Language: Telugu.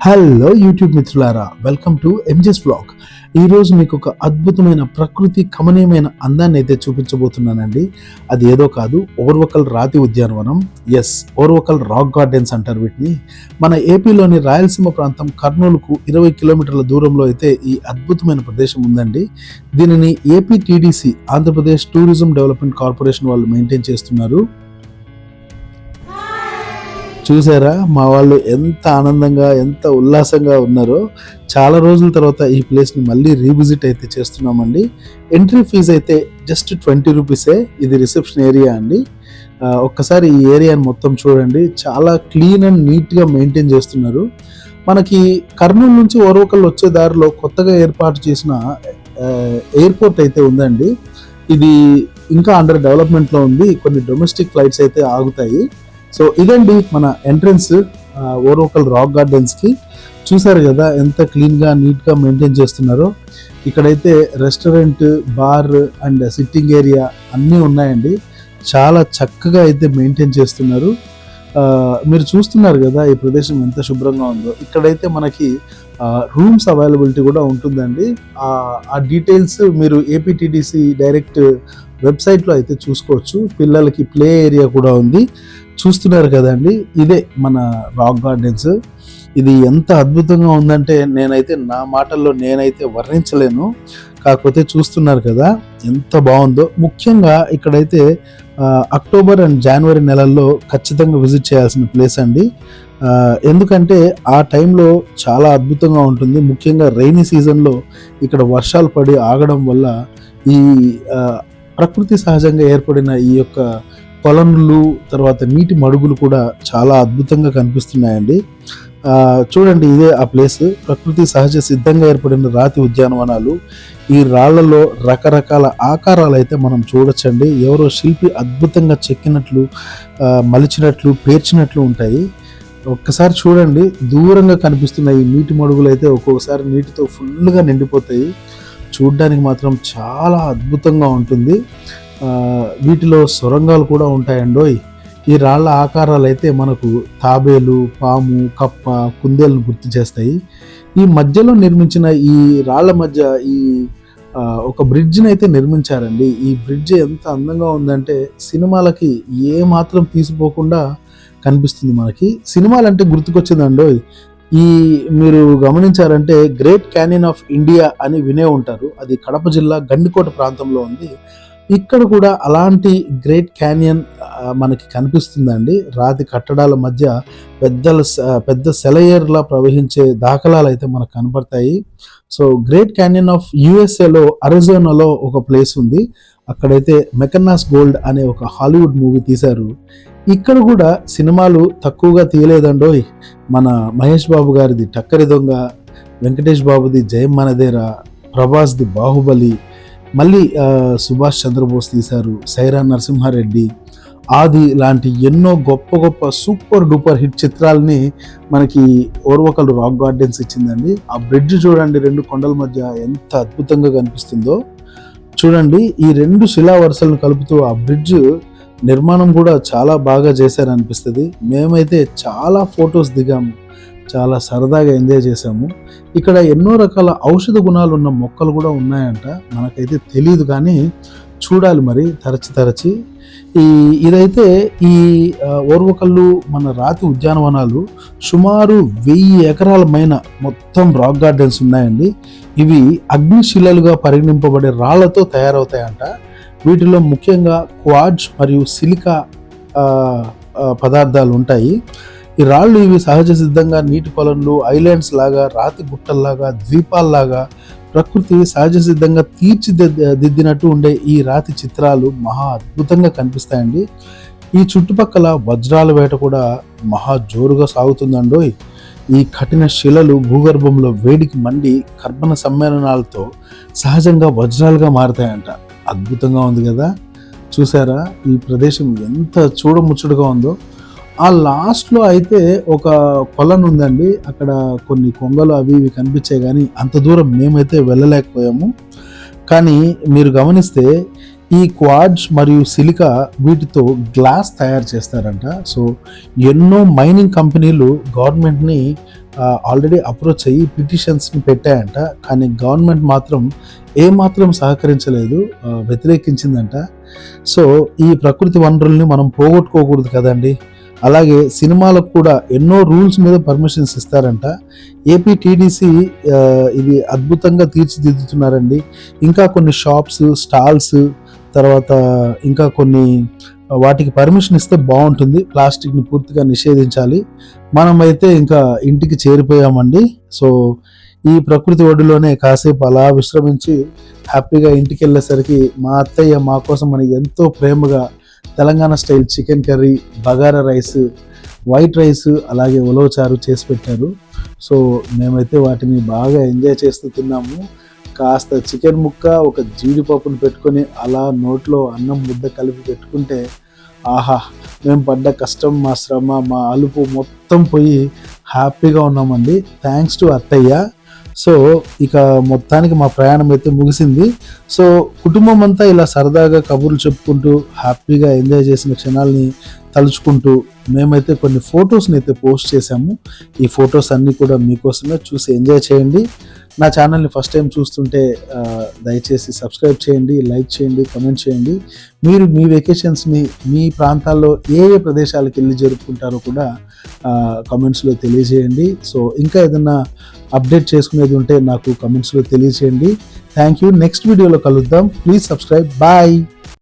హలో యూట్యూబ్ మిత్రులారా. వెల్కమ్ టు ఎంజెస్ బ్లాగ్ ఈరోజు మీకు ఒక అద్భుతమైన ప్రకృతి కమనీయమైన అందాన్ని అయితే చూపించబోతున్నానండి. అది ఏదో కాదు ఓర్వకల్ రాతి ఉద్యానవనం. ఎస్ ఓర్వకల్ రాక్ గార్డెన్స్ అంటారు వీటిని. మన ఏపీలోని రాయలసీమ ప్రాంతం కర్నూలుకు ఇరవై కిలోమీటర్ల దూరంలో అయితే ఈ అద్భుతమైన ప్రదేశం ఉందండి. దీనిని AP TDC Andhra Pradesh tourism development corporation వాళ్ళు మెయింటైన్ చేస్తున్నారు. చూసారా? మా వాళ్ళు ఎంత ఆనందంగా ఎంత ఉల్లాసంగా ఉన్నారో. చాలా రోజుల తర్వాత ఈ ప్లేస్ని మళ్ళీ రీవిజిట్ అయితే చేస్తున్నామండి. ఎంట్రీ ఫీజు అయితే జస్ట్ ట్వంటీ రూపీసే. ఇది రిసెప్షన్ ఏరియా అండి. ఒక్కసారి ఈ ఏరియాని మొత్తం చూడండి. చాలా క్లీన్ అండ్ నీట్గా మెయింటైన్ చేస్తున్నారు. మనకి కర్నూలు నుంచి ఓర్వకల్ వచ్చే దారిలో కొత్తగా ఏర్పాటు చేసిన ఎయిర్పోర్ట్ అయితే ఉందండి. ఇది ఇంకా అండర్ డెవలప్మెంట్లో ఉంది. కొన్ని డొమెస్టిక్ ఫ్లైట్స్ అయితే ఆగుతాయి. సో ఇదండి మన ఎంట్రన్స్ ఓరోకల్ రాక్ గార్డెన్స్కి చూసారు కదా ఎంత క్లీన్గా నీట్గా మెయింటైన్ చేస్తున్నారో. ఇక్కడైతే restaurant bar and sitting area అన్నీ ఉన్నాయండి. చాలా చక్కగా అయితే మెయింటైన్ చేస్తున్నారు. మీరు చూస్తున్నారు కదా ఈ ప్రదేశం ఎంత శుభ్రంగా ఉందో. ఇక్కడైతే మనకి రూమ్స్ అవైలబిలిటీ కూడా ఉంటుందండి. ఆ, ఆ డీటెయిల్స్ మీరు ఏపీటీడీసీ డైరెక్ట్ వెబ్సైట్లో అయితే చూసుకోవచ్చు. పిల్లలకి ప్లే ఏరియా కూడా ఉంది. చూస్తున్నారు కదండి. ఇదే మన రాక్ గార్డెన్స్ ఇది ఎంత అద్భుతంగా ఉందంటే నేనైతే నా మాటల్లో నేనైతే వర్ణించలేను. కాకపోతే చూస్తున్నారు కదా ఎంత బాగుందో. ముఖ్యంగా ఇక్కడైతే అక్టోబర్ అండ్ జనవరి నెలల్లో ఖచ్చితంగా విజిట్ చేయాల్సిన ప్లేస్ అండి. ఎందుకంటే ఆ టైంలో చాలా అద్భుతంగా ఉంటుంది. ముఖ్యంగా రైనీ సీజన్లో ఇక్కడ వర్షాలు పడి ఆగడం వల్ల ఈ ప్రకృతి సహజంగా ఏర్పడిన ఈ యొక్క కొలనులు తర్వాత నీటి మడుగులు కూడా చాలా అద్భుతంగా కనిపిస్తున్నాయండి. చూడండి ఇదే ఆ ప్లేస్. ప్రకృతి సహజ సిద్ధంగా ఏర్పడిన రాతి ఉద్యానవనాలు. ఈ రాళ్ళలో రకరకాల ఆకారాలు అయితే మనం చూడొచ్చండి. ఎవరో శిల్పి అద్భుతంగా చెక్కినట్లు మలిచినట్లు పేర్చినట్లు ఉంటాయి. ఒక్కసారి చూడండి. దూరంగా కనిపిస్తున్న ఈ నీటి మడుగులు అయితే ఒక్కొక్కసారి నీటితో ఫుల్గా నిండిపోతాయి. చూడ్డానికి మాత్రం చాలా అద్భుతంగా ఉంటుంది. వీటిలో సొరంగాలు కూడా ఉంటాయండోయ్. ఈ రాళ్ళ ఆకారాలు అయితే మనకు తాబేలు పాము కప్ప కుందేలను గుర్తు చేస్తాయి. ఈ మధ్యలో నిర్మించిన ఈ రాళ్ళ మధ్య ఈ ఒక బ్రిడ్జ్ని అయితే నిర్మించారండి. ఈ బ్రిడ్జ్ ఎంత అందంగా ఉందంటే సినిమాలకి ఏ మాత్రం తీసిపోకుండా కనిపిస్తుంది మనకి. సినిమాలు అంటే గుర్తుకొచ్చిందండో ఈ మీరు గమనించారంటే గ్రేట్ క్యానియన్ ఆఫ్ ఇండియా అని వినే ఉంటారు. అది కడప జిల్లా గండికోట ప్రాంతంలో ఉంది. ఇక్కడ కూడా అలాంటి గ్రేట్ క్యానియన్ మనకి కనిపిస్తుందండి. రాతి కట్టడాల మధ్య పెద్ద పెద్ద సెలయేర్లా ప్రవహించే దాఖలాలు అయితే మనకు కనపడతాయి. సో గ్రేట్ క్యానియన్ ఆఫ్ యుఎస్ఏలో అరిజోనాలో ఒక ప్లేస్ ఉంది. అక్కడైతే మెకన్నాస్ గోల్డ్ అనే ఒక హాలీవుడ్ మూవీ తీశారు. ఇక్కడ కూడా సినిమాలు తక్కువగా తీయలేదండోయ్. మన మహేష్ బాబు గారిది టక్కరి దొంగ వెంకటేష్ బాబుది జయం మనదేరా ప్రభాస్ది బాహుబలి మళ్ళీ సుభాష్ చంద్రబోస్ తీశారు సైరా నరసింహారెడ్డి. ఆది లాంటి ఎన్నో గొప్ప గొప్ప సూపర్ డూపర్ హిట్ చిత్రాలని మనకి ఓర్వకల్ రాక్ గార్డెన్స్ ఇచ్చిందండి. ఆ బ్రిడ్జ్ చూడండి రెండు కొండల మధ్య ఎంత అద్భుతంగా కనిపిస్తుందో. చూడండి ఈ రెండు శిలా వరుసలను కలుపుతూ ఆ బ్రిడ్జ్ నిర్మాణం కూడా చాలా బాగా చేశారనిపిస్తుంది. మేమైతే చాలా ఫొటోస్ దిగాము. చాలా సరదాగా ఎంజాయ్ చేసాము ఇక్కడ ఎన్నో రకాల ఔషధ గుణాలు ఉన్న మొక్కలు కూడా ఉన్నాయంట. మనకైతే తెలియదు కానీ చూడాలి మరి తరచి తరచి. ఈ ఇదైతే ఈ ఓర్వకల్లు మన రాతి ఉద్యానవనాలు సుమారు వెయ్యి ఎకరాల పైన మొత్తం రాక్ గార్డెన్స్ ఉన్నాయండి. ఇవి అగ్నిశిలలుగా పరిగణింపబడే రాళ్ళతో తయారవుతాయంట. వీటిలో ముఖ్యంగా క్వాడ్స్ మరియు సిలికా పదార్థాలు ఉంటాయి. ఈ రాళ్ళు ఇవి సహజ సిద్ధంగా నీటి కొలన్లు ఐలాండ్స్ లాగా రాతి గుట్టల్లాగా ద్వీపాల్లాగా ప్రకృతి సహజ సిద్ధంగా తీర్చిదిద్దినట్టు ఉండే ఈ రాతి చిత్రాలు మహా అద్భుతంగా కనిపిస్తాయండి. ఈ చుట్టుపక్కల వజ్రాల వేట కూడా మహా జోరుగా సాగుతుందండోయ్. ఈ కఠిన శిలలు భూగర్భంలో వేడికి మండి కర్బన సమ్మేళనాలతో సహజంగా వజ్రాలుగా మారుతాయంట. అద్భుతంగా ఉంది కదా? చూసారా? ఈ ప్రదేశం ఎంత చూడముచ్చటగా ఉందో. ఆ లాస్ట్లో అయితే ఒక కొలను ఉందండి. అక్కడ కొన్ని కొంగలు అవి ఇవి కనిపించాయి కానీ అంత దూరం మేమైతే వెళ్ళలేకపోయాము. కానీ మీరు గమనిస్తే ఈ క్వాడ్స్ మరియు సిలికా వీటితో గ్లాస్ తయారు చేస్తారంట. సో ఎన్నో మైనింగ్ కంపెనీలు గవర్నమెంట్ని ఆల్రెడీ అప్రోచ్ అయ్యి పిటిషన్స్ని పెట్టాయంట. కానీ గవర్నమెంట్ మాత్రం ఏమాత్రం సహకరించలేదు వ్యతిరేకించిందంట. సో ఈ ప్రకృతి వనరుల్ని మనం పోగొట్టుకోకూడదు కదండి. అలాగే సినిమాలకు కూడా ఎన్నో రూల్స్ మీద పర్మిషన్స్ ఇస్తారంట. ఏపీ టీడీసీ ఇది అద్భుతంగా తీర్చిదిద్దుతున్నారండి. ఇంకా కొన్ని షాప్స్ స్టాల్స్ తర్వాత ఇంకా కొన్ని వాటికి పర్మిషన్ ఇస్తే బాగుంటుంది. ప్లాస్టిక్ని పూర్తిగా నిషేధించాలి. మనమైతే ఇంకా ఇంటికి చేరిపోయామండి. సో ఈ ప్రకృతి ఒడిలోనే కాసేపు అలా విశ్రమించి హ్యాపీగా ఇంటికి వెళ్ళేసరికి మా అత్తయ్య మా కోసం అని ఎంతో ప్రేమగా Telangana style chicken curry bagara rice white rice అలాగే ఉలవచారు చేసి పెట్టారు. సో మేమైతే వాటిని బాగా ఎంజాయ్ చేస్తూ తిన్నాము. కాస్త చికెన్ ముక్క ఒక జీడిపప్పును పెట్టుకొని అలా నోట్లో అన్నం ముద్ద కలిపి పెట్టుకుంటే ఆహా మేము పడ్డ కష్టం మా శ్రమ మా అలుపు మొత్తం పోయి హ్యాపీగా ఉన్నామండి. థ్యాంక్స్ టు అత్తయ్య. సో ఇక మొత్తానికి మా ప్రయాణం అయితే ముగిసింది. సో కుటుంబం అంతా ఇలా సరదాగా కబుర్లు చెప్పుకుంటూ హ్యాపీగా ఎంజాయ్ చేసిన క్షణాలని తలుచుకుంటూ మేమైతే కొన్ని ఫొటోస్ని అయితే పోస్ట్ చేశాము. ఈ ఫొటోస్ అన్నీ కూడా మీకోసమే చూసి ఎంజాయ్ చేయండి. నా ఛానల్ని ఫస్ట్ టైం చూస్తుంటే దయచేసి సబ్స్క్రైబ్ చేయండి లైక్ చేయండి కమెంట్ చేయండి. మీరు మీ వెకేషన్స్ని మీ ప్రాంతాల్లో ఏ ఏ ప్రదేశాలకు వెళ్ళి జరుపుకుంటారో కూడా కమెంట్స్లో తెలియజేయండి. సో ఇంకా ఏదైనా అప్డేట్ చేసుకునేది ఉంటే నాకు కమెంట్స్లో తెలియజేయండి. థ్యాంక్ యూ నెక్స్ట్ వీడియోలో కలుద్దాం. Please subscribe bye